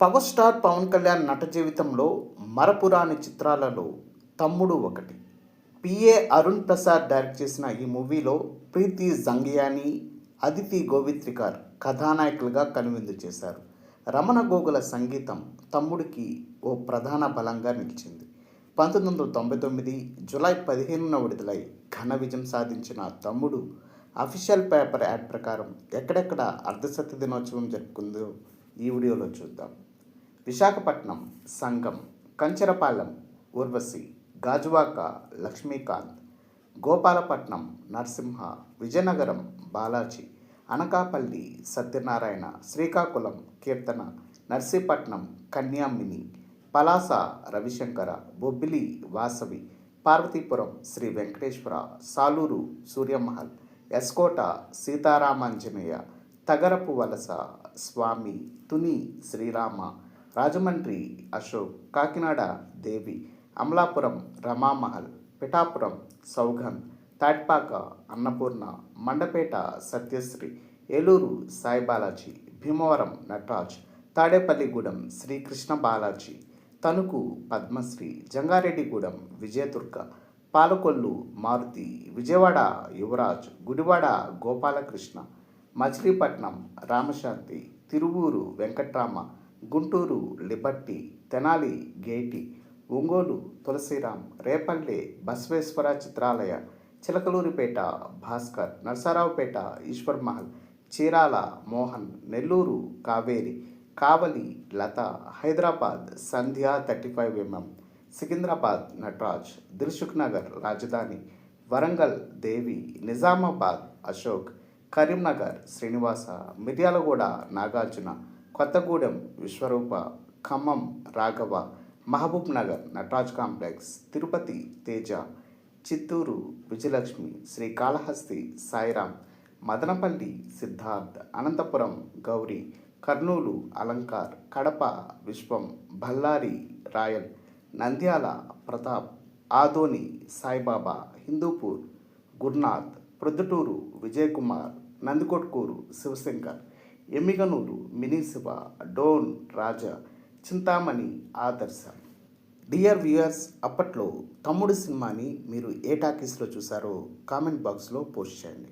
Power star Pawan Kalyan నట జీవితంలో మరపురాని చిత్రాలలో తమ్ముడు ఒకటి. పిఏ అరుణ్ ప్రసాద్ డైరెక్ట్ చేసిన ఈ మూవీలో ప్రీతి జంగియాని అదితి గోవిత్రికార్ కథానాయకులుగా కనువిందు చేశారు. రమణ గోగుల సంగీతం తమ్ముడికి ఓ ప్రధాన బలంగా నిలిచింది. పంతొమ్మిది వందల తొంభై తొమ్మిది జులై పదిహేనున విడుదలై ఘన విజయం సాధించిన తమ్ముడు అఫీషియల్ పేపర్ యాడ్ ప్రకారం ఎక్కడెక్కడ అర్ధశత దినోత్సవం జరుపుకుందో ఈ వీడియోలో చూద్దాం. విశాఖపట్నం సంఘం కంచరపాలెం ఊర్వశి గాజువాక లక్ష్మీకాంత్ గోపాలపట్నం నరసింహ విజయనగరం బాలాజీ అనకాపల్లి సత్యనారాయణ శ్రీకాకుళం కీర్తన Narsipatnam కన్యామిని Palasa Ravishankar Bobbili Vasavi Parvathipuram Shri Venkateswara Saluru Surya Mahal S Kota Sitaramanjaneya Tagarapu Valasa Swamy Tuni Srirama Rajahmundry Ashok Kakinada Devi Amalapuram Ramamahal Pithapuram Saugandh Tatipaka Annapurna Mandapeta Satyasri Eluru Sai Balaji Bhimavaram Nataraj Tadepalligudem Srikrishna Balaji Tanuku Padmasri Jangareddygudem Vijayadurga Palakollu Maruthi Vijayawada Yuvaraj Gudivada Gopalakrishna Machilipatnam Ramashanti Tiruvuru Venkatrama Guntur Liberty Tenali Gaiety Ongole Tulasiram Repalle Basaveswara Chitralaya Chilakaluripet Bhaskar Narasaraopet Eswar Mahal Chirala Mohan Nellore Kaveri Kavali Latha Hyderabad Sandhya thirty five MM Secunderabad Nataraj Dilsukh Nagar Rajdhani Warangal Devi Nizamabad Ashok Karimnagar Srinivasa Miryalaguda Nagarjuna Kothagudem Viswarupa Khammam Raghava Mahabub Nagar Nataraj complex Tirupati Teja Chittoor Vijayalakshmi Srikalahasti Sairam Madanapalle Siddharth Anantapur Gowri Kurnool Alankar Kadapa Viswam Bellary Royal Nandyal Pratap Adoni Saibaba Hindupur Gurunath Proddatur Vijayakumar Nandikotkur Sivasankar Yemmiganur Minishiva Dhone Raja Chintamani Adarsha. Dear viewers అప్పట్లో తమ్ముడు సినిమాని మీరు ఏ టాకీస్లో చూసారో comment బాక్స్లో post చేయండి.